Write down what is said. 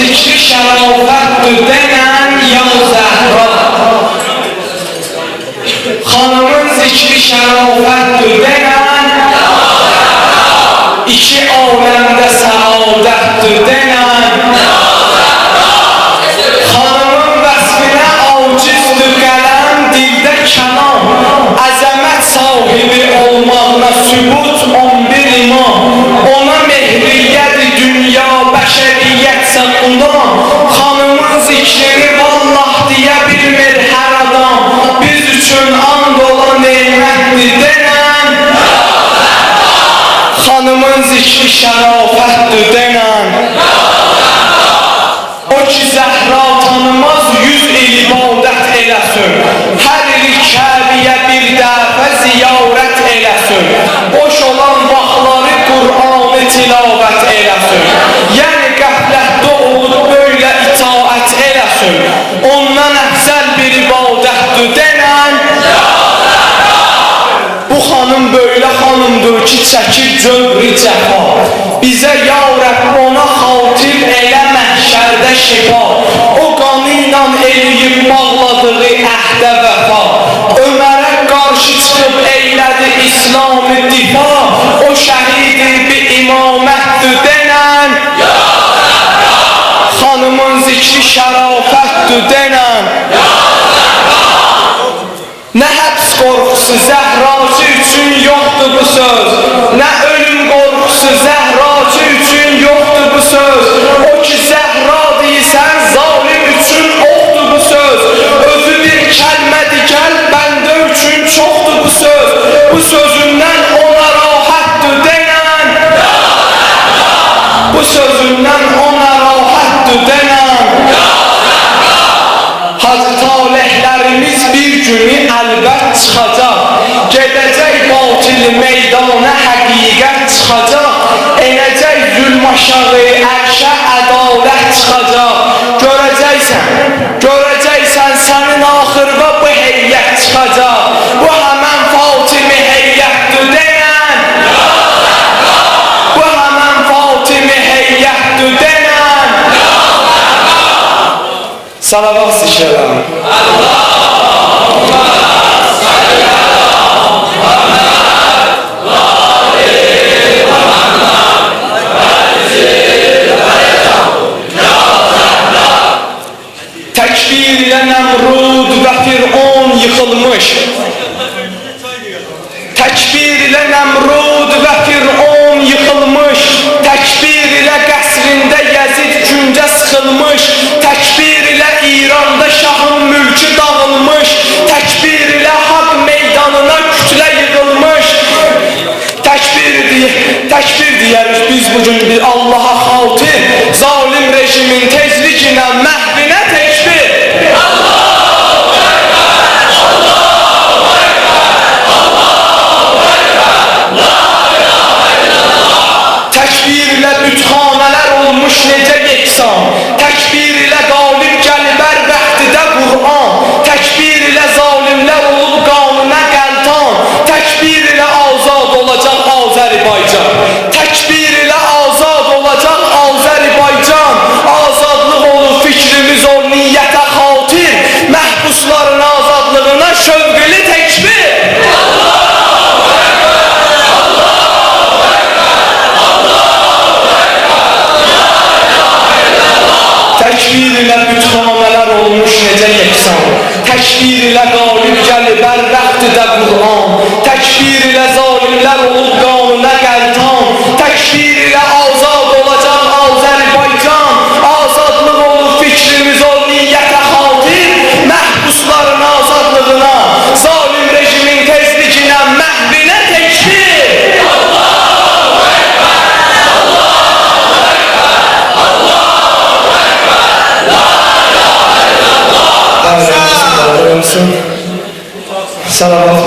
ذکر شرافت دادن یا زهرا؟ خانمان ذکر شرافت Zikri şərafətdir denən O ki Zəhra tanımaz yüz il ibadət eləsin Hər il Kəbiyə bir dəfə ziyarət eləsin Boş olan vaxtları Qur'anı tilavət eləsin Yəni qəflətdə olub böylə itaət eləsin Ondan əfsəl bir ibadətdir denən çəkir cövrü cəfa. Bizə ya Rəbb ona xatir elə məhşərdə şifa. O qanı ilə eləyib bağladığı əhdə vəfa. Ömərə qarşı çıxıb eylədi İslamı difa. O şəhidi bir imamətdir denən. Xanımın zikri şərafətdir denən. Nə həbs qorxusu Zəhraçı üçün yoxdur bu söz denen Hacı talihlerimiz bir günü elbet çıkacak. Gelecek batil meydana hakikat çıkacak. Enecek yülmaşağı aşağı ədalət adalet çıkacak. Göreceksin. Salavat. Tekbir ile Nemrud ve Firavun yıkılmış. Tekbir ile Nemrud ve Firavun yıkılmış. Tekbir ile qəsrində Yezid güncə sıxılmış. Tekbir ile İranda şahın mülkü dağılmış. Tekbir ile hak meydanına kütlə yığılmış. Tekbir diye, tekbir diyeriz biz bugün bir Allah'a تقالب کل بر رخت دبور آم تکبیر لزالیملر و Shut up.